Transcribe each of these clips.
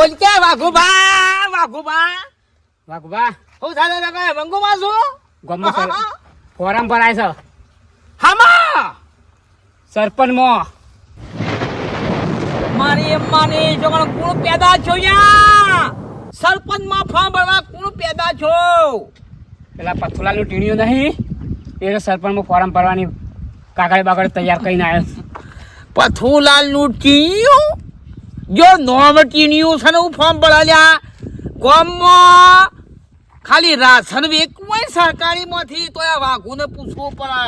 બોલ કે વાઘુબા વાઘુબા. વાઘુબા. હું છે દાદા વંગુમાં છું? ગમમાં સર ફોરમ ભરાય છે. હામા. સરપંચ મો. મારી અમ્માની જોગણ કોણ પેદા છો યા? સરપંચમાં ફોર્મ ભરવા કોણ પેદા છો? પેલા પથુલાલનું ટીણીયું નહીં. એ સરપંચમાં ફોરમ ભરવાની કાગળ બાગળ તૈયાર કરીને આવ્યો પથુલાલનું ટીયું જો નોમ ટીણિયું છે ને હું ફોર્મ ભરાલ્યા ગામમાં ખાલી રાશન વેચવું હોય સરકારી માંથી તો આ વાઘુને પૂછવું પડે.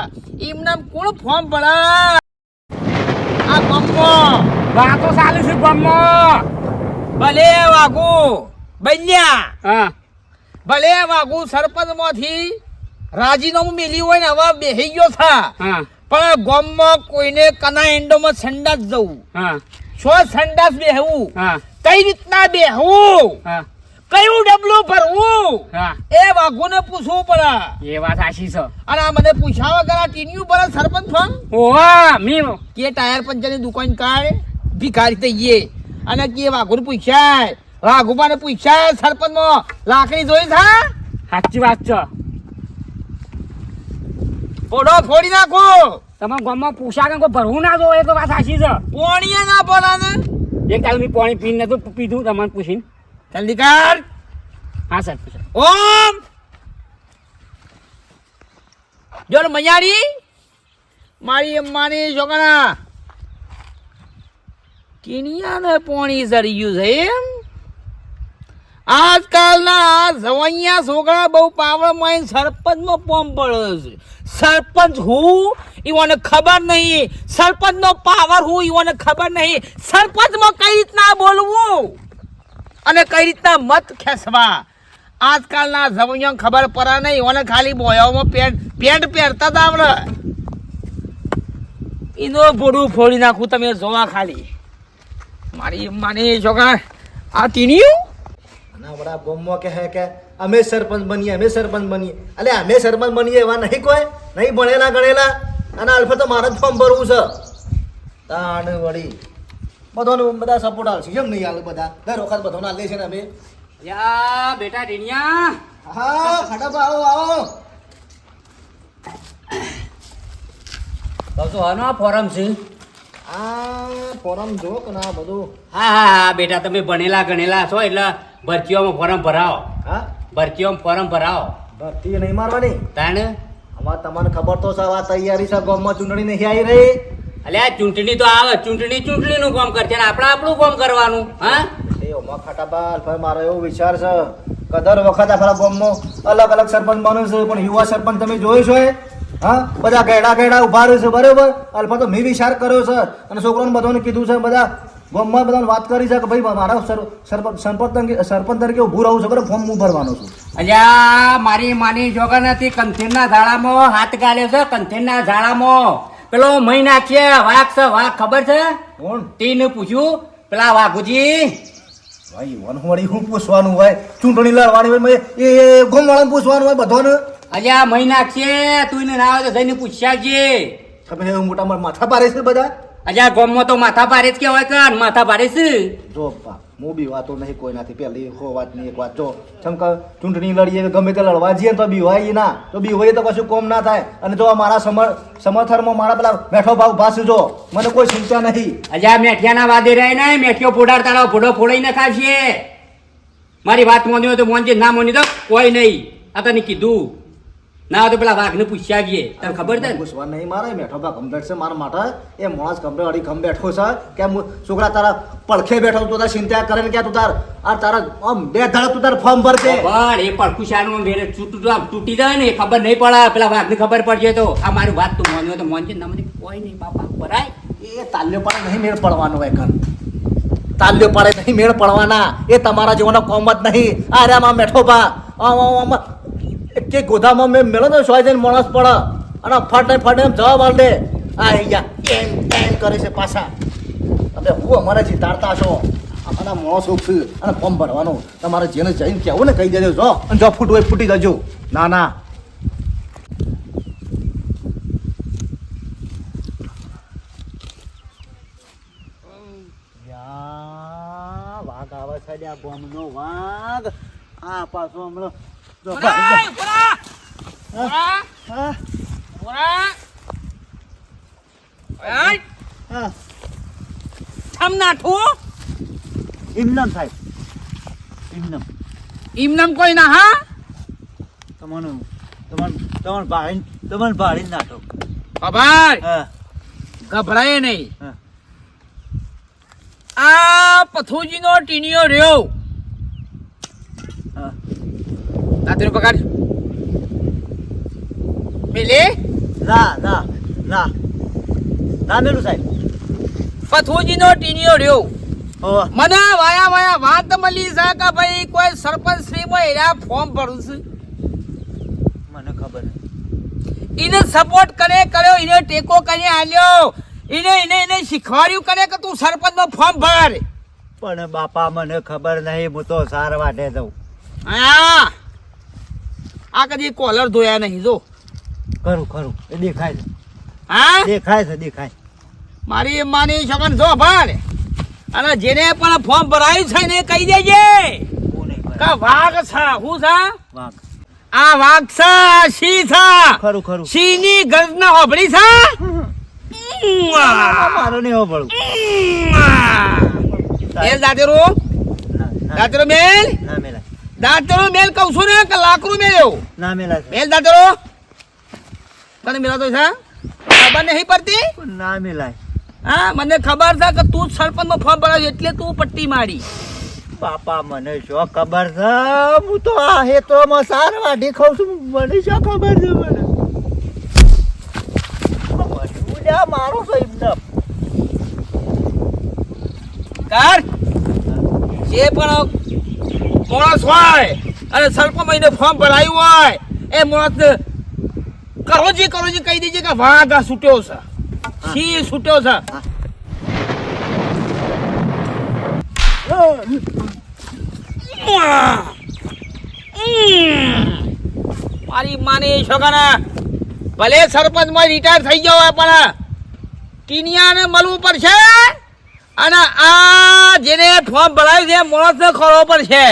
એમને કોણ ફોર્મ ભરાય આ ગામમાં વાતો ચાલુ છે ગામમાં ભલે વાઘુ બન્યા. હા. ભલે વાઘુ સરપંચમાંથી રાજીનામું મેલી હોય ને હવે બેહી ગયો છે પણ ગામમાં કોઈને કના એન્ડોમાં સંડાસ જવું. હા. છો સંડાસ બેહવું? હા. કઈ રીતના બેહવું? હા. કયું ડબલું ભરવું? એ વાઘુ ને પૂછવું પડે. એ વાત સાચી છે. અને આ મને પૂછ્યા વગર આ ટીન્યુ પર સરપંચ ફોન ઓહા મી કે ટાયર પંચરની દુકાન કાઢ? ભિખારી થઈએ અને કે વાઘુને પૂછ્યા વાઘુબાને પૂછ્યા સરપંચમાં લાકડી જોઈ થા સાચી વાત છે. ફોડો ફોડી નાખો. તમે ગામમાં પૂછા કે કોઈ ભરવું ના જો એ તો વાત સાચી છે. પોણીએ ના બોલાને એક કાલ મેં પાણી પીને નતું પીધું તમને પૂછીને. જલ્દી કર. હા સર પૂછો. ઓમ. જોર મજારી? મારી અમ્માની છોકરા કિનિયાને પોણી સરી ગયું છે એમ. આજકાલના જવૈયા છોકરા બહુ પાવરમાં સરપંચનો પોમ પડ્યો છે. સરપંચ હું? ઈવોને ખબર નહીં. સરપંચનો પાવર હું ઈવોને ખબર નહીં. સરપંચમાં કઈ રીતના બોલવું? અને કઈ રીતના મત ખેંચવા? આજકાલના જવૈયા ખબર પડે નહીં. ઓને ખાલી બોયાઓમાં પેન્ટ પેન્ટ પહેરતા જ આવડે. એનો ભોડું ફોડી નાખું તમે જોવા ખાલી. મારી માની છોકરા આ ટીન્યું ના વડા બોમ્બો કે હે કે અમે સરપંચ બનીએ, અમે સરપંચ બનીએ. અલે, અમે સરપંચ બનીએ એવા નહીં કોઈ? નહીં ભણેલા ગણેલા? અને આલ્ફા તો મારે જ ફોર્મ ભરવું છે. તાણ વળી. બધાનું બધા સપોર્ટ આવશે કેમ નહીં હાલ બધા? દર વખત બધાને હાલે છે ને અમે. યા બેટા ડીણિયા હા ખડપ આવો. આવો કહું આનો આ ફોરમ છે? આ ફોરમ જો કે ના બધું. હા હા હા બેટા તમે ભણેલા ગણેલા છો એટલે ભરતીઓમાં ફોરમ ભરાવો. હા? ભરતીઓમાં ફોરમ ભરાવો. ભરતી નહીં મારવાની. તાણે? આમાં તમને ખબર તો છે આ તૈયારી છે ગામમાં ચૂંટણી નહીં આવી રહી. અલ્યા ચૂંટણી તો આવે ચૂંટણી ચૂંટણીનું કામ કરશે ને આપણે આપણું કામ કરવાનું હા? એ ઓમાં ખાટાપાલ ભાઈ મારો એવો વિચાર છે કે દર વખત આપણા ગામમાં અલગ અલગ સરપંચ બને છે પણ યુવા સરપંચ તમે જોયું છો એ? હા? બધા ગેડા ગેડા ઊભા રહ્યો છે બરોબર? અલ્ફા તો મેં વિચાર કર્યો છે અને છોકરાને બધાને કીધું છે બધા ગામમાં બધાને વાત કરી છે કે ભાઈ મારા સર- સરપંચ સરપંચ તરીકે- ઊભું રહું છું ફોર્મ હું ભરવાનો છું. અલ્યા મારી માની જોગર નથી કંથેરના ઝાડામાં હાથ ગાલ્યો છે કંથેરના ઝાડામાં. પેલો મહિના છે વાઘ છે વાઘ ખબર છે? કોણ? તીને પૂછ્યું પેલા વાઘુજી. ભાઈ વનવાળી હું પૂછવાનું હોય? ચૂંટણી લડવાની હોય એ ગામવાળાને પૂછવાનું હોય બધાને? અલ્યા મહિના છે તું એને ના આવે તો જઈને પૂછ્યા છે તમે મોટા મોટા માથા પારે છે બધા? અલ્યા ગોમમાં તો માથા ભારે જ કહેવાય કે માથા ભારે છે. જો બા હું બી વાતો નહીં કોઈ નાથી પહેલી હો વાત નહીં એક વાત. જો જેમ કે ચૂંટણી લડીએ ગમે તે લડવા જઈએ ને તો બીવાય ના. તો બીવાય તો કશું કોમ ના થાય. અને જો મારા સમર સમર્થનમાં મારા પેલા બેઠો ભાવ ભાસ જો મને કોઈ ચિંતા નહીં. અલ્યા મેઠિયાના વાદે રહે ને મેઠિયો ફોડાડતા ફોડો ફોડાઈને ખાશે. મારી વાત મોની હોય તો મોનજી ના મોની તો કોઈ નહીં. આ તને કીધું. ના તો પેલા વાઘને પૂછ્યા છીએ તને ખબર છે? પૂછવા નહીં મારે બેઠો ભા કમ્પ્લેટ છે મારા માટે. એ માણસ કમ્પ્લેટ અડી ખમ બેઠો છે. કે છોકરા તારા પડખે બેઠો તું તાર ચિંતા કરે ને કે તું તાર આ તારા આમ બે ધડ તું તાર ફોર્મ ભરજે પણ એ પડખું શાનું મેરે તૂટું આમ તૂટી જાય ને એ ખબર નહીં પડે. પેલા વાઘને ખબર પડશે તો આ મારી વાત તું મોની હોય તો મોનજી ના મને કોઈ નહીં બાપા ભરાય એ તાલ્યો પાડે નહીં મેળ પડવાનો હોય કન તાલ્યો પાડે નહીં મેળ પડવાના. એ તમારા જીવનનો કોમ જ નહીં. આ રે આમાં બેઠો ભા. આમ. આમ આમ કે ગોધામાં મેં મેળો ને સોય જઈને માણસ પડે અને ફાટે ફાટે એમ આલ દે આ અહીંયા એમ એમ કરે છે પાછા. હવે હું અમારે જીતાડતા છો અને માણસ છે અને ફોર્મ ભરવાનું. તમારે જેને જઈને કહેવું ને કહી દેજો, જો. અને જો ફૂટ હોય ફૂટી જજો. ના ના. યા કડ્યા બોમનો વાઘ. આ પાછો હમણાં જો ભાઈ ઉભરા. ઉભરા, હા? ઉભરા. ઓય, હા. થમ નાઠું. ઇમનામ સાહેબ. ઇમનામ. ઈમનામ કોઈ ના હા? તમારું તમારું તમારું ભાડી તમારું ભાડી નાટો ખબર ગભરાય નહીં. આ પથુજીનો ટીનિયો રહ્યો હા તાતેરો પકડ. મેલે? ના ના ના. ના મેલું સાહેબ. પથુજીનો ટીનીઓ રહ્યો. મને વાયા વાયા વાત મળી છે કે ભાઈ કોઈ સરપંચ શ્રીમાં એના ફોર્મ ભરું છે. મને ખબર એને સપોર્ટ કરે કર્યો એને ટેકો કરી આલ્યો. એને એને એને શીખવાડ્યું કરે કે તું સરપંચનો ફોર્મ ભર. પણ બાપા મને ખબર નહીં હું તો સાર વાટે દઉં હા. આ કદી કોલર ધોયા નહીં જો. ખરું ખરું. એ દેખાય છે. હા? દેખાય છે દેખાય. મારી માની શકન જો ભર અને જેને પણ ફોર્મ ભરાયું છે ને કહી દેજે. નહીં વાઘ છે? હું છે? વાઘ. આ વાઘ છે સિંહ છે? ખરું ખરું. સિંહની ગર્જના હોભળી છે? મારો નહીં હોભળું મેલ ના ના. દાતેરો મેલ ના મેલાય દાતેરો મેલ કહું છું ને કે લાકરું મેલ્યો? ના મેલા મેલ દાતરો. તને મેલાતો છે ખબર નહીં પડતી? ના મેલાય. હા મને ખબર છે કે તું જ સરપંચનો ફોર્મ ભરાવ્યો એટલે તું પટ્ટી મારી. પાપા મને શું ખબર છે? હું તો આ હેતોમાં સાર વાઢી ખાઉં છું. મને શું ખબર છે મને? મારો સાહેબ કર. જે પણ માણસ હોય અને સરપંચ એને ફોર્મ ભરાયું હોય, એ માણસ કરોજી કરોજી કહી દેજે કે વાઘ છૂટ્યો છે. સિંહ છૂટ્યો છે. મારી માની છોકરા ભલે સરપંચમાં રિટાયર થઈ ગયો હોય, પણ ટીનિયાને મળવું પડશે અને આ જેને ફોર્મ ભરાયું છે માણસને ખરો પડશે.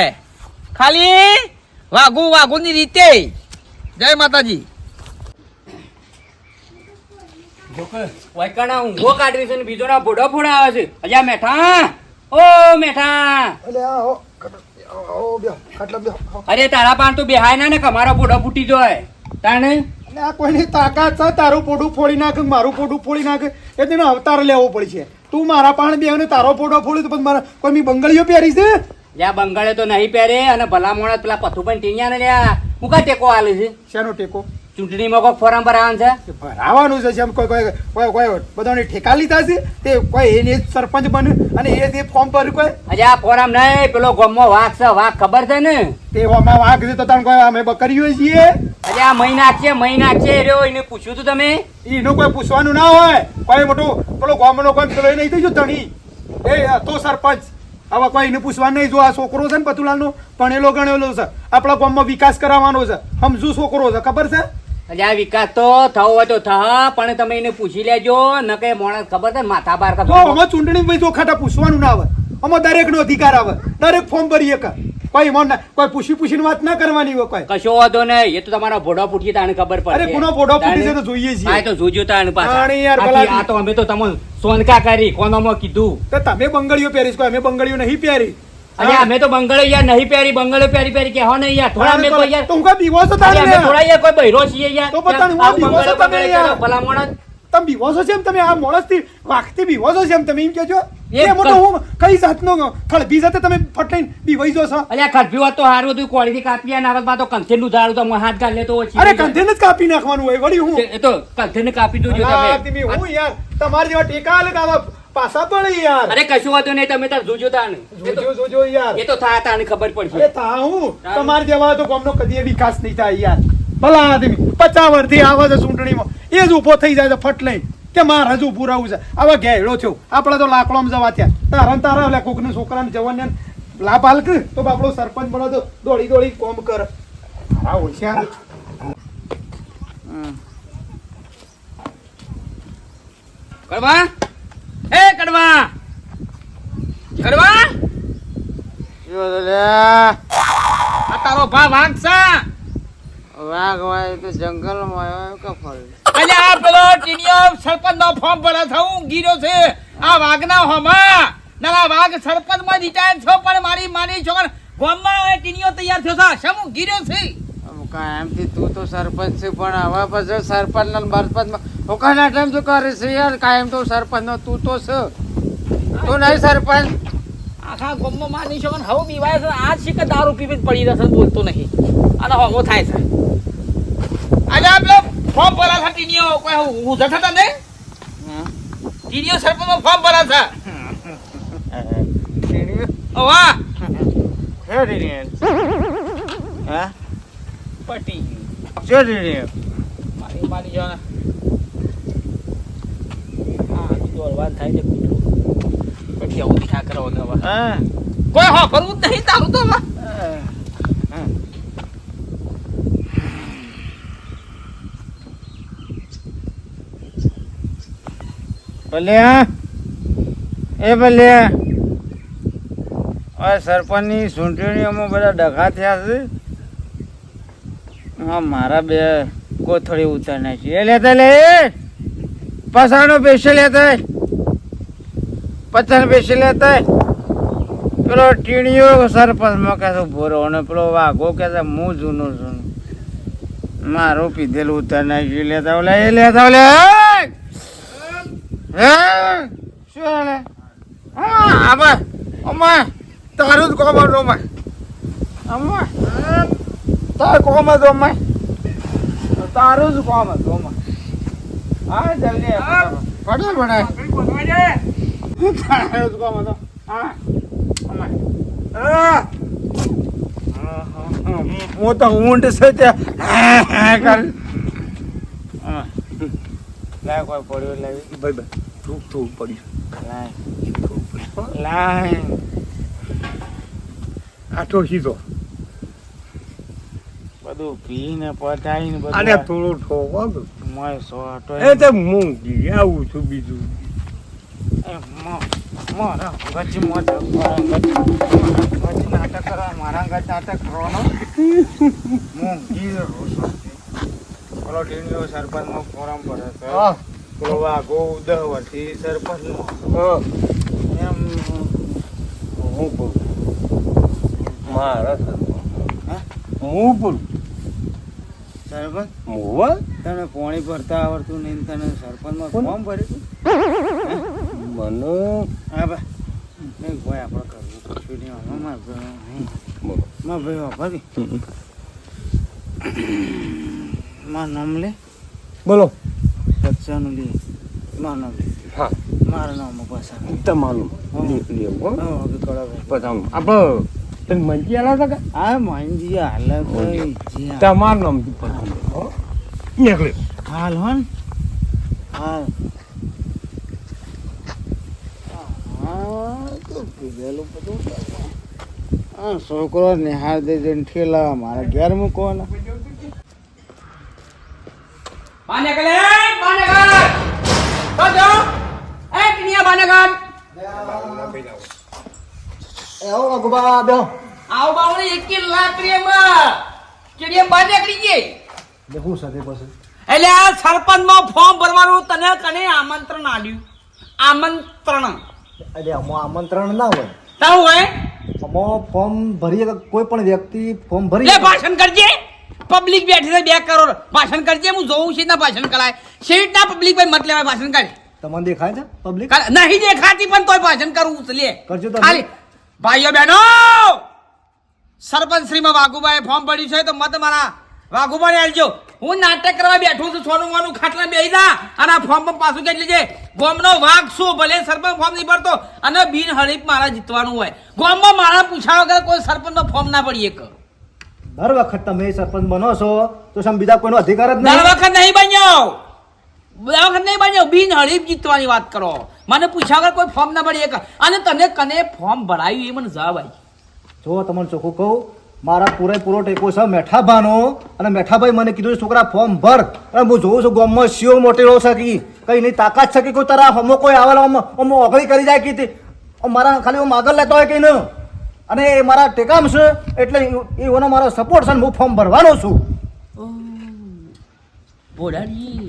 ખાલી વાઘુ વાઘુની રીતે. જય માતાજી. વૈકાણા ઊંઘો કાઢવી છે ને બીજો ના ભોડો ફોડા આવે છે. અજા મેઠા. ઓ મેઠા. અરે તારા પાન તો બેહાય ના ને કમારો ભોડો ફૂટી જાય. તાણે? એટલે કોઈની તાકાત છે? તારું પોડું ફોડી નાખ મારું પોડું ફોડી નાખ. એ તેનો અવતાર લેવો પડશે. તું મારા પાણ બે તારો પોડો ફોડી તો પછી મારા કોઈ મી બંગડીઓ પહેરી છે? જ્યાં બંગાળે તો નહીં પહેરે અને ભલામણ પેલા પથુભાઈ ટીણિયા ને લ્યા. હું કા ટેકો આલે છે? શેનો ટેકો? ચૂંટણીમાં કોઈ ફોરમ ભરાવાનું છે? ભરાવાનું છે કોઈ કોઈ કોઈ કોઈ બધાને ઠેકા લીધા છે તે કોઈ એને સરપંચ બને અને એ તે ફોર્મ ભર્યું કોઈ. અરે આ ફોરમ નહીં પેલો ગમો વાઘ છે વાઘ ખબર છે ને? તે ઓમાં વાઘ છે તો તને કોઈ અમે બકરીઓ છીએ. અરે આ મહિના છે મહિના છે રહ્યો એને પૂછ્યું તું તમે? એનું કોઈ પૂછવાનું ના હોય. કોઈ મોટું પેલો ગોમનો કોઈ પેલો એ નહીં થઈ ગયો ધણી. એ તો સરપંચ. હવે કોઈ એને પૂછવાનું નહીં જો આ છોકરો છે ને પતુલાલનો ભણેલો ગણેલો છે. આપણા ગામમાં વિકાસ કરાવવાનો છે. સમજુ છોકરો છે ખબર છે? અજા વિકાસ તો થવો હોય તો થા પણ તમે એને પૂછી લેજો. ન કે માણસ ખબર છે માથા બાર તો અમે ચૂંટણી ભાઈ જો ખાટા પૂછવાનું ના આવે. અમે દરેક નો અધિકાર આવે. દરેક ફોર્મ ભરીએ કે કોઈ મન કોઈ પૂછી પૂછીને વાત ના કરવાની હોય કોઈ. કશો વાંધો નહીં. એ તો તમારા ભોડો ફૂટી તાને ખબર પડે અરે કોનો ભોડો ફૂટી છે તો જોઈએ છીએ. આ તો જોજો તાને પાછા. આણી યાર, ભલા- આ તો અમે તો તમને સોનકા કરી કોનોમાં કીધું. તો તમે બંગડીઓ પહેરીશ કોઈ અમે બંગડીઓ નહીં પહેરી. અરે અમે તો બંગળો યાર નહીં પહેરી બંગળો પહેરી પહેરી કે હો નહીં યાર થોડા અમે કોઈ યાર તું કા બીવો છો તારે અમે થોડા યાર કોઈ બૈરો છીએ યાર. તો બતાડ હું બીવો તમે યાર. કરો, ભલા માણસ તમે બીવો છો કેમ તમે આ માણસથી વાઘથી બીવો છો કેમ તમે એમ કહેજો છો? એ મોટો હું કઈ જાતનો ખળભી સાથે તમે ફટલાઈને બીવાઈ જો છો? અલ્યા ખરફી હોત તો હારું હતું કોળીથી કાપી અને આવત તો કંથેલું ધારું તો હાથ ગાળ લેતો ઓછી અરે કંધેને જ કાપી નાખવાનું હોય વળી હું? એ તો કંથેને કાપી દઉં તમે. હું યાર? તમારા જેવા ટેકા અલગ આવા પાછા પડે યાર. અરે કશું વાતો નહીં તમે તાર જોજો તાને જોજો જોજો યાર. એ તો થાય તાને ખબર અરે થા તા હું તમારે જેવા તો ગામનો કદી વિકાસ નહીં થાય યાર. ભલા આદમી પચાસ વર્ષથી આવે છે ચૂંટણીમાં. એ જ ઊભો થઈ જાય છે ફટ લઈ. કે મારે હજુ ઊભું રહેવું છે. હવે ઘેડો થયો. આપણે તો લાકડોમાં જવા થયા. તારા તારા એટલે કોકને છોકરાને જવાને લાભ હાલ કર તો બાપડો સરપંચ બનો તો દોડી દોડી કોમ કર. હા હોશિયાર કડવા? એ કડવા? કડવા? આ તારો ભા વાઘ છે વાઘ વાય તો જંગલમાં આવ્યો કે ફળ અને આ પેલો ટીનિયો સરપંચનો ફોર્મ ભરા હું ગીરો છે. આ વાઘના હોમા. ના વાઘ સરપંચમાં રિટાયર છો પણ મારી માની છોકરા ગામમાં ટીનિયો તૈયાર થયો છે. હું ગીરો છે? કાયમથી તું તો સરપંચ છે પણ હવે પછી સરપંચ ને બરપંચ ટાઈમ શું કરે છે યાર? કાયમ તો સરપંચ નો તું તો છે. તું નહીં સરપંચ. આખા ગોમમાં માની છોકરા હવે બીવાય છે. આ છે કે દારૂ પીવી પડી રહેશે બોલતો નહીં. અને હોમો થાય છે. ફોર્મ ભરા છે ટીનિયો કોઈ હું જતા તને ટીનિયો સરપંચ નો ફોર્મ ભરા છે ઓ વાહ પટી. ગયું મારી મારી જો ને હા દોરવાન થાય છે પછી આવું દીખા કરો ને હવે કોઈ હો કરવું જ નહીં તારું તો હવે. ભલ્યા એ ભલ્યા હવે સરપંચની ચૂંટણીઓમાં બધા ડખા થયા છે. હા, મારા બે કોથળી ઉતાર નાખી. એ લેતા લે પસાણો પેશે લેતા પચાસ પેશે લેતા પેલો ટીણીઓ સરપંચમાં કહે છે ભોરો અને પેલો વાઘો કહે છે, હું જૂનું છું. મારું પીધેલું ઉતાર નાખી લેતા ઓલે એ લેતા ઓલે હે? શું હા આમાં અમા તારું જ કોમ હતું અમા અમા તાર કોમ હતું અમા તારું જ કોમ હતું અમા હા જલ્દી પડાય પડાય તારું જ કોમ હતું? હા. અમા હું. તો ઊંટ છે ત્યાં લાય કોઈ પડ્યો લાવી ભાઈ ભાઈ થોડું થોડું પડ્યું. લાય. લાય. આટલો સીધો. બધું પીને પતાઈને અને બધું થોડું ઠોકો મોય સો આટો એ તો હું આવું છું બીજું. એ મો મારા ગજી મો ગજી નાટક કરવા મારા નાટક કરવાનો હું ગીર ટીણીઓ સરપંચનો ફોરમ પર હતો પેલો વાઘો દહ વર્ષથી સરપંચનો એમ હું બોલું. મારા હે? હું બોલું? સરપંચ? મોવા તને પોણી ભરતા આવડતું નહીં તને સરપંચમાં ફોર્મ ભર્યું મને? હા? ભાઈ નહીં ભાઈ આપણે કરવું કશું નહીં આમાં માર ભાઈ વાપરી માર નામ લે બોલો. બચ્ચાનું લે માર નામ લે હા. મારું નામ પાછા તમારું હા. લેવું પછી આપણે તમે મંજી આલા હતા કે? આ માંજી હાલ કઈ જે તમારું નામ પછી નીકળે હાલ હોન હાલ. કીધેલું બધું છોકરો નિહાળ દે ઠેલા મારા ઘેર મૂકવાના. એ ટીનિયા બાને કર એવો અગબા બેહો આવ બાવણે એક લાકડી માં કેડીએ બાને કરી ગઈ દેખું સાથે પછી. એટલે આ સરપંચમાં ફોર્મ ભરવાનું તને તને આમંત્રણ આલ્યું. આમંત્રણ. એટલે આમાં આમંત્રણ ના હોય. તાવ હોય? આમાં ફોર્મ ભરીએ કોઈ પણ વ્યક્તિ ફોર્મ ભરી લે ભાષણ કરજે. પબ્લિક બેઠી છે બે કરોડ. ભાષણ કરજે હું જોઉં છે ના ભાષણ કરાય? શેઠના પબ્લિક ભાઈ મત લેવાય ભાષણ કરે? તમને દેખાય છે પબ્લિક નહીં દેખાતી પણ તોય ભાષણ કરવું લે. કરજો. ખાલી. ભાઈઓ બહેનો! સરપંચ શ્રીમાં વાઘુભાઈ ફોર્મ ભર્યું છે તો મત મારા વાઘુભાઈ આવજો હું નાટક કરવા બેઠું છું સોનું વાનું ખાટલા બેહી જા અને આ ફોર્મ પાછું કેટલી છે ગોમનો વાઘ શું ભલે સરપંચ ફોર્મ નહીં ભરતો અને બિન હરીફ મારા જીતવાનું હોય. ગોમમાં મારા પૂછ્યા વગર કોઈ સરપંચનો ફોર્મ ના પડી એક દર વખત તમે સરપંચ બનો છો તો સમ બીજા કોઈનો અધિકાર જ દર નહીં. વખત નહીં બન્યો. દર વખત નહીં બન્યો. બિન હરીફ જીતવાની વાત કરો. મને પૂછ્યા વગર કોઈ ફોર્મ ના ભરી એક અને તને કને ફોર્મ ભરાયું એ મને જવાબ આવી જો તમને ચોખ્ખું કહું મારા પૂરેપૂરો ટેકો છે મેઠાભાનો. અને મેઠાભાઈ મને કીધું છે, છોકરા ફોર્મ ભર. અને હું જોઉં છું ગામમાં શિવ મોટેલો છે કે. કઈ નહીં તાકાત છે કે કોઈ તારા હમો કોઈ આવેલો અમો ઓગળી કરી જાય કે તે? મારા ખાલી હું આગળ લેતો હોય કે ન અને એ મારા ટેકામ છે એટલે એ- એનો મારો સપોર્ટ છે હું ફોર્મ ભરવાનો છું. બોડાજી.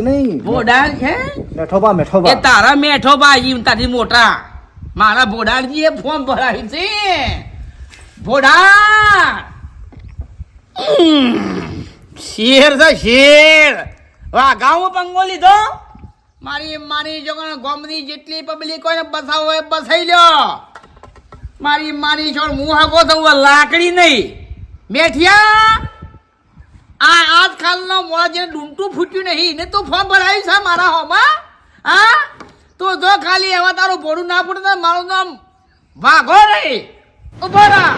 નહીં. ભોડાર છે મેઠોબા એ મેઠોબા તારા મેઠો બાજી તારી મોટા. મારા ભોડાજી એ ફોર્મ ભરાય છે. બોડા શેર છે શેર. વાઘાઓ પંગો લીધો? મારી મારી જો ગોમની જેટલી પબ્લિક હોય ને બસાવો એ બસાઈ લ્યો. મારી માની છોડ હું હકો તો લાકડી નહીં. મેઠિયા, આ આજકાલનો મોડા જેને ડૂંટું ફૂટ્યું નહીં ને તું ફોર્મ ભરાયું છે મારા હોમાં? હા? તું જો ખાલી એવા તારું ભોડું ના ફૂટે મારું નામ વાઘો રે ઊભો રા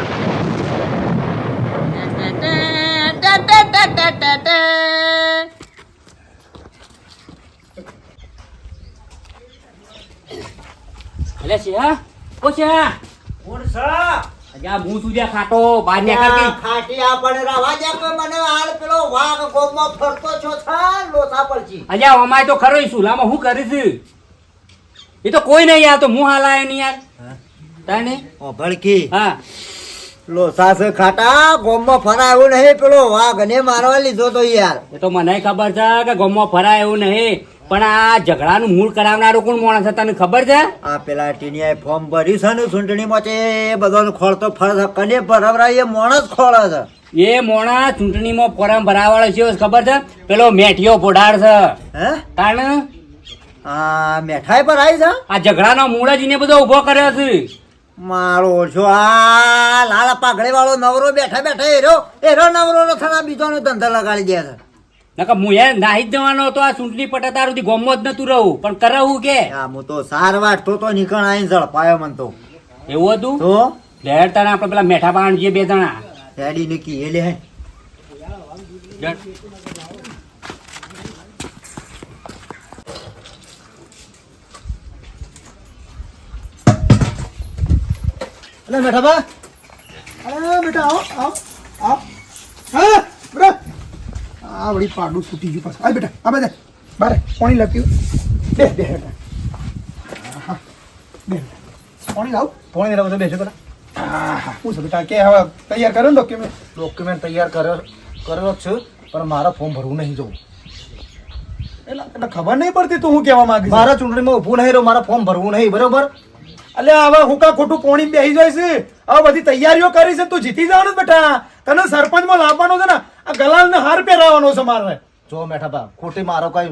એટલે છે હા ઓ અજા હું તું ખાટો બહાર નીકળ ખાટી ખાટિયા પણ રવા દે કે મને હાલ પેલો વાઘ ગોમમાં ફરતો છો થા લોથા પડછી અજા અમાય તો ખરો સુલામાં હું કરીશ? એ તો કોઈ નહીં યાર તો હું હાલ આયો નહીં યાર. તાને ઓ ભડકી. હા. લોથા છે ખાટા ગોમમાં ફરાયું નહીં પેલો વાઘ ને મારવા લીધો તો યાર. એ તો મને ખબર છે કે ગોમમાં ફરાય એવું નહીં. પણ આ ઝઘડાનું મૂળ કરાવનારો કોણ માણસ છે તને ખબર છે? આ પેલા ટીનિયાએ ફોર્મ ભર્યું છે ને ચૂંટણીમાં તે બધાનો ખોળતો ફરજ કને ભરાવરા એ માણસ ખોળે છે. એ મોણા ચૂંટણીમાં ફોરમ ભરાવાળો છે ખબર છે? પેલો મેઠિયો પોઢાર છે. હે? કારણ આ મેઠાઈ પર આવી છે? આ ઝઘડાનો મૂળ જ એને બધો ઊભો કર્યો છે. મારો છો આ લાલ પાઘડે વાળો નવરો બેઠા બેઠા એરો એરો નવરો નો થના બીજોનો ધંધો લગાડી દે છે. નકર હું એ નાહી જ જવાનો હતો આ ચૂંટણી પટે તાર સુધી ગોમો જ નતું રહું. પણ કરવું કે? હું તો સારવાર વાટતો તો નીકળ મન તો. એવું હતું? તો? લહેર તારા આપણે પેલા મેઠા પાણ જે બે જણા. નીકી એ લે. અરે બેટા આવો આવો આવો. હા બરા આ વળી પાડું સૂટી ગયું પાછું. આ બેટા આ બધા બારે પાણી લપ્યું બે બે બેટા બે. પાણી લાવ. પાણી એના તો બેસો કરા હા છે બેટા કે હવે તૈયાર કર્યો ને ડોક્યુમેન્ટ ડોક્યુમેન્ટ તૈયાર કર્યો કર્યો છે પણ મારે ફોર્મ ભરવું નહીં જવું. એટલે ખબર નહીં પડતી તું હું કહેવા માંગીશ. મારા ચૂંટણીમાં ઊભું નહીં રહ્યો મારે ફોર્મ ભરવું નહીં બરોબર? એટલે હવે હું કા ખોટું પોણી બેસી જાય છે હવે બધી તૈયારીઓ કરી છે તું જીતી જવાનું બેટા. તને સરપંચમાં લાવવાનો છે ને આ હાર પહેરાવવાનો છે મારે. જો મેઠાબા ખોટી મારો કઈ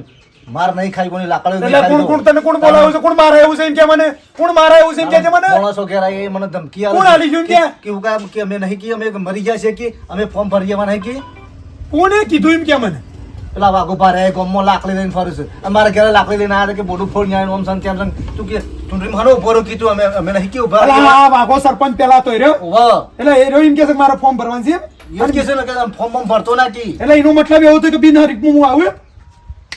માર નહીં ખાઈ કોની લાકડીઓ એટલે કોણ કોણ તને કોણ બોલાવ્યું છે? કોણ મારે એવું છે એમ કે મને? કોણ મારે એવું છે એમ કે મને? માણસો ઘેર આવી, એ મને ધમકી આલે કોણ આલી છે કે? કે એવું કાંઈ કે અમે નહીં કે અમે મરી ગયા છે કે? અમે ફોર્મ ભરી જવા નહીં કે કોણે કીધું એમ કે મને? પેલા વાઘો પારે ગોમમાં લાકડી લઈને ફરે છે. અને ઘરે લાકડી લઈને આવ્યા કે બોડું ફોડ ન્યાય ઓમ સંત તેમ સંત તું કે ચૂંટણીમાં હાલો ઊભો કીધું અમે અમે નહીં કે ઊભા વાઘો સરપંચ પેલા તો એ રહ્યો. એટલે એ રહ્યો એમ કે છે કે મારે ફોર્મ ભરવાનું છે એમ? કે છે ને કે આમ ફોર્મ ભરતો નથી. એટલે એનો મતલબ એવો થયો કે બિન હરીફમાં હું આવું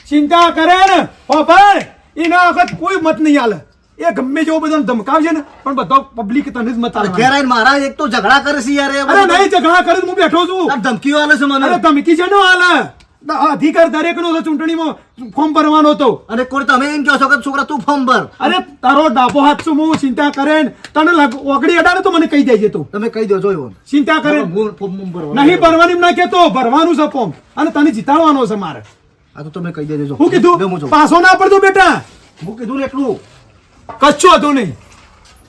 ચિંતા કરે ને. ઓ ભાઈ એના વખત કોઈ મત નહીં હાલે એ ગમે જેવો બધો ધમકાવશે ને પણ બધો પબ્લિક તને જ મત ઘેર આવીને મારા એક તો ઝઘડા કરે છે યાર અરે નહીં ઝઘડા કરે હું બેઠો છું. ધમકીઓ આલે છે મને. અરે ધમકી છે નો હાલે આ અધિકાર દરેક નો છે ચૂંટણીમાં. ફોર્મ ભરવાનો હતો. અને કોઈ તમે એમ કહો છો કે છોકરા તું ફોર્મ ભર. અરે તારો ડાબો હાથ છું હું ચિંતા કરે તને ઓગળી અડાડે તો મને કહી દેજે તું. તમે કહી દો જો ચિંતા કરે. નહીં ભરવાની ના કેતો ભરવાનું છે ફોર્મ. અને તને જીતાડવાનો છે મારે. આ તો તમે કહી દેજો હું કીધું. પાછો ના પડતો બેટા. હું કીધું ને એટલું. કચ્છું હતું નહીં.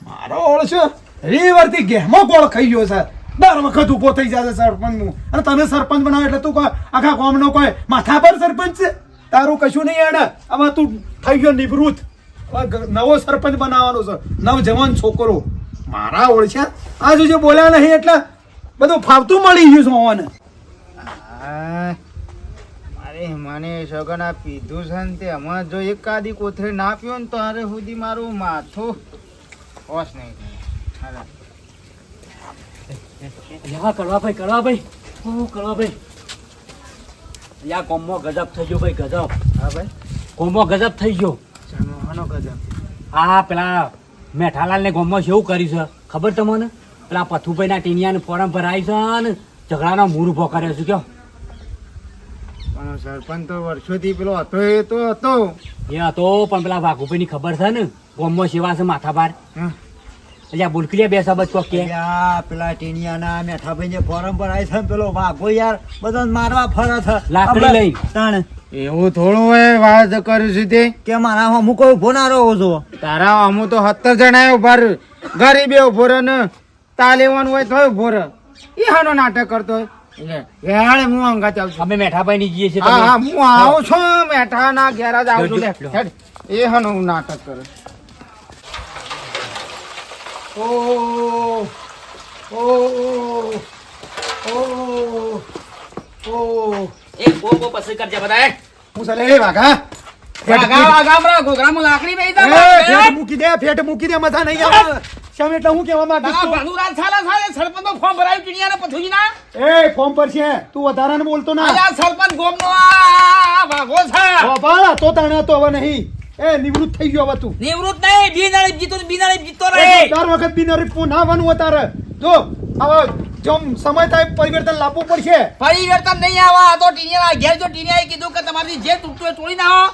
મારો ઓળશે છે. રીવરથી ગેમો ગોળ ખાઈ ગયો છે. દર વખત ઊભો થઈ છે સરપંચ હું અને તને સરપંચ બનાવે એટલે તું આખા ગામનો કોઈ માથા પર સરપંચ છે? તારું કશું નહીં એણે હવે તું થઈ ગયો નિવૃત્ત. નવો સરપંચ બનાવવાનો છે. નવજવાન છોકરો. મારા ઓળખ્યા? આ જો બોલ્યા નહીં એટલે બધું ફાવતું મળી ગયું છે મને અરે મને સગન પીધું છે ને તે હમણાં જો એકાદી કોથળી ના પીવો ને તો અરે સુધી મારું માથું હોશ નહીં. હાલો. યા કરવા ભાઈ કરવા ભાઈ. હું કરવા ભાઈ? યા ગોમો ગજબ થઈ ગયો ભાઈ ગજબ. હા ભાઈ. ગોમો ગજબ થઈ ગયો. હા ગજબ. આ પેલા મેઠાલાલ ને ગોમો કેવું કર્યું છે? ખબર તમને? પેલા પથુભાઈ ના ટીનિયા ફોરમ ભરાય છે ને ઝઘડાનો મૂળ ઊભો કર્યો છે કયો? પણ સરપંચ તો વર્ષોથી પેલો હતો એ તો હતો. એ હતો પણ પેલા વાઘુભાઈની ખબર છે ને? ગોમો સેવા છે માથા બાર હા. એટલે આ બુલકીલિયા બે શબ્દ કોક કે? અલ્યા, પેલા ટીનિયાના મેઠાભાઈ જે ફોરમ પર આવી છે ને પેલો વાઘો. યાર બધા મારવા ફરે છે. લાકડી લઈ. તાણે. એવું થોડું હોય વાત કર્યું છે તે. કે મારા હું કોઈ ઊભો ના રહો છો? તારા અમુ તો સત્તર જણા ઊભા ગરીબે ઊભો ને તા લેવાનું હોય તોય ઊભો એ હાનો નાટક કરતો હોય. હેડ હું અંગા ચાલુ છું. અમે મેઠાભાઈ ની જઈએ છીએ હા હું આવું છું મેઠાના આવું છું. એ હાનો નાટક કરે ઓ ઓ ઓ ઓ એ બો બો પસંદ કરજે બધાએ. હું એ વાઘા. વાગા વાગા હમણાં ઘોઘરામાં લાકડી તા એ, ફેટ મૂકી દે ફેટ મૂકી દે મજા નહીં આવે. શેમ એટલે હું કહેવા ના તું? ભાનુરાજ છાલા છાલે સરપંચનો ફોર્મ ભરાયું ટીણીયાને પથુજીના એ ફોર્મ પર છે તું વધારાને બોલતો ના. આયા સરપંચ ગોમનો આ વાઘો છે. તો તાણે તો હવે નહીં. એ નિવૃત્ત થઈ ગયો હવે તું. નિવૃત્ત નહીં બિનાળી જીતો બિનાળી જીતો રે દર વખત ફોન પુનાવાનું તારે જો હવે જમ સમય થાય પરિવર્તન લાવવું પડશે. પરિવર્તન નહીં આવા આ તો ટીનિયા ઘેર જો ટીનિયાએ કીધું કે તમારી જે તૂટતું હોય તોડી નાખો.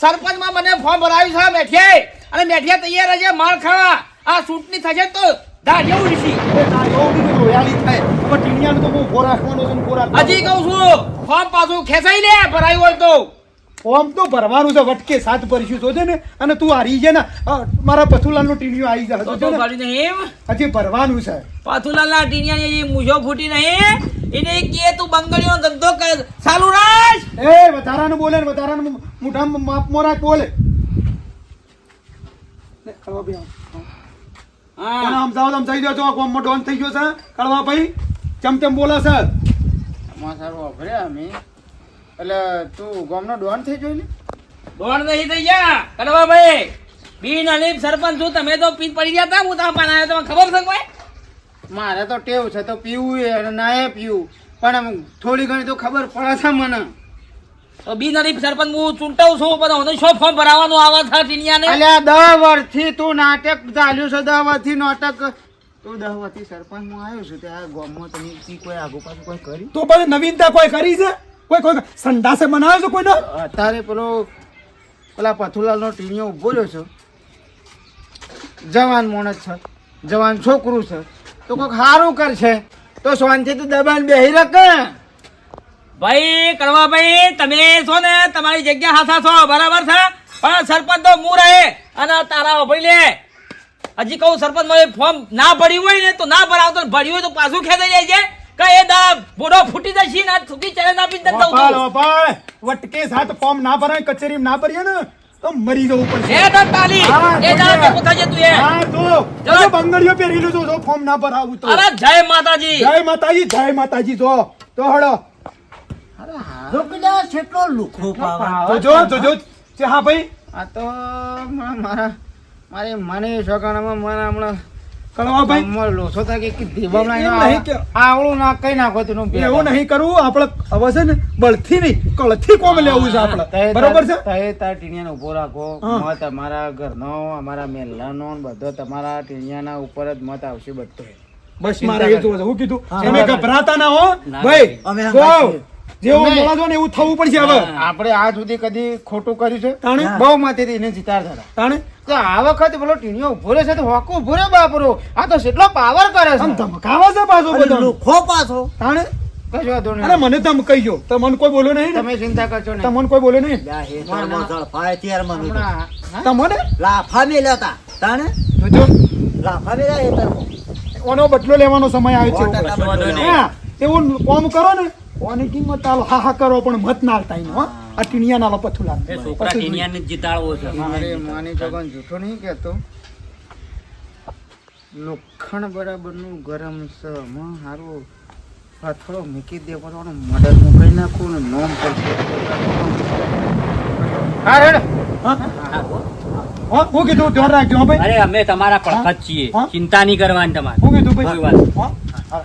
સરપંચમાં મને ફોર્મ ભરાયું છે મેઠિયાએ. અને મેઠિયા તૈયાર રહેજે માર ખાવા. આ ચૂંટણી થશે તો એ છે ને હજી કહું છું ફોર્મ પાછું ખેંચાઈ લે ભરાયું હોય તો. ફોર્મ તો ભરવાનું છે વટકે સાત ભરીશું જોજે ને. અને તું હારી છે ને. મારા મારા નું ટીણિયું આવી જાય તો ને. ભરી નહીં હજી ભરવાનું છે. પાથુલાલના ટીનિયાની જે મૂછો ફૂટી નહીં એને કે તું બંગડીનો ધંધો કર. ચાલુ રાખ એ વધારાનું બોલે ને વધારાનું મોઢામાં માપ મોરા બોલે. કડવા ભાઈ આમ. તને સમજાવો તો સમજાવી દો છો આ ગામમાં ડોન થઈ ગયો છે કડવા ભાઈ. ચમ ચમ બોલે છે. આમાં સારું વાપરે અમે. એટલે તું ગામનો ડોન થઈ જોઈ લે? ડોન નહીં થઈ ગયા. કડવા ભાઈ બિન અલીફ સરપંચ છું તમે તો પીન પડી ગયા હતા હું તમે બનાવ્યો તમને ખબર છે ભાઈ મારે તો ટેવ છે તો પીવું એ અને ના એ પીવું. પણ એમ થોડી ઘણી તો ખબર પડે છે મને. તો બિન અલીફ સરપંચ હું ચૂંટાવું છું પણ હું શો ફોર્મ ભરાવાનું આવા છે ટીનિયાને? અલ્યા દહ વર્ષથી તું નાટક ચાલ્યું છે દહ વર્ષથી નાટક. તું દહ વર્ષથી હું આવ્યો છું ત્યાં ગામમાં તમે કોઈ આગુ પાછું કોઈ કરી? તો પછી નવીનતા કોઈ કરી છે? કોઈ કોઈ સંડાસે મનાવે છે કોઈનો? અત્યારે પેલો પેલા પથુલાલનો ટીણીઓ ઊભો રહ્યો છે. જવાન માણસ છે. જવાન છોકરું છે. તો કોઈક સારું કરશે. તો શાંતિથી દબાણ બેહી રકે ભાઈ કડવા ભાઈ તમે છો ને તમારી જગ્યા હાથા છો. બરાબર છે? પણ સરપંચ તો હું રહે અને તારા ભાઈ લે. હજી કહું સરપંચ ફોર્મ ના ભર્યું હોય ને તો ના ભરાવતો ભર્યું હોય તો પાછું ખેંચાઈ જાય છે. કે એ દા બોડો ફૂટી જશે ના આ થૂકી ચેલેન્જ આપી દઉં તો છું. વટકે સાત ફોર્મ ના ભરાય કચેરીમાં ના ભરીએ ને તો મરી જવું પડશે. એ તો તાલી હા, એ દાડા કે ભેગું થજે તું એ. હા તો. જો બંગડીઓ પહેરેલું જો જો ફોર્મ ના ભરાવું તો. અરે જય માતાજી. જય માતાજી જય માતાજી જો. તો હળો. અરે પેલા છેટલો લુખો પાવા. તો જો તો જો. છે હા ભાઈ. આ તો મારા મારે મને છોકરામાં મને હમણાં કળવા ભાઈ. ગામમાં લોસો કે દીવામાં એમ નહીં કે- આવડું ના કઈ નાખો તેનું એવું નહીં કરવું આપણે હવે છે ને બળથી નહીં કળથી કોમ લેવું છે આપણે. બરોબર છે? તય તાર ટીણિયાને ઊભો રાખો. મત અમારા ઘરનો અમારા મહેલાનો ને બધો તમારા ટીણિયાના ઉપર જ મત આવશે બધો. બસ મારે એ જોવું હું કીધું તમે ગભરાતા ના હો. ભાઈ અમે જેવું અમે- છો ને એવું થવું પડશે હવે. આપણે આ સુધી કદી ખોટું કર્યું છે? તાણે? બહુ માથેથી એને જીતાર થતા તાણે? તો આ વખતે પેલો ટીણીઓ ઊભો છે તો હોકો ઊભો બાપરો. આ તો કેટલો પાવર કરે છે. ધમકાવે છે પાછો બધો લુખો પાછો. તાણે? અરે મને તમે કહી તમને કોઈ બોલ્યો નહીં તમે ચિંતા કરશો નહીં. તમને કોઈ બોલ્યો નહીં? તમને? લાફા મેલ્યા તા તાણે? જોજો લાફા મેલ્યા હેતરમાં. ઓનો બદલો લેવાનો સમય આવ્યો છે. એવું કોમ કરો ને. કોની કિંમત આલો હા હા કરો પણ મત ના આલતા એનો, આ ટીણિયા નાલો પથુલા એ છોકરા ટીણિયા ને જીતાડવો છે. મારે માની જગન જૂઠો નહીં કહેતો. લોખંડ બરાબરનું ગરમ છે માં હારું. પાથળો મૂકી દે પણ મદદ મૂકી નાખું ને નોમ હા રેડ. હા? હા, હું કીધું ધ્યાન રાખજો હો ભાઈ. અરે અમે તમારા પડખત છીએ. ચિંતા નહીં કરવાની તમારે. હું કીધું ભાઈ. વાત હા? હા,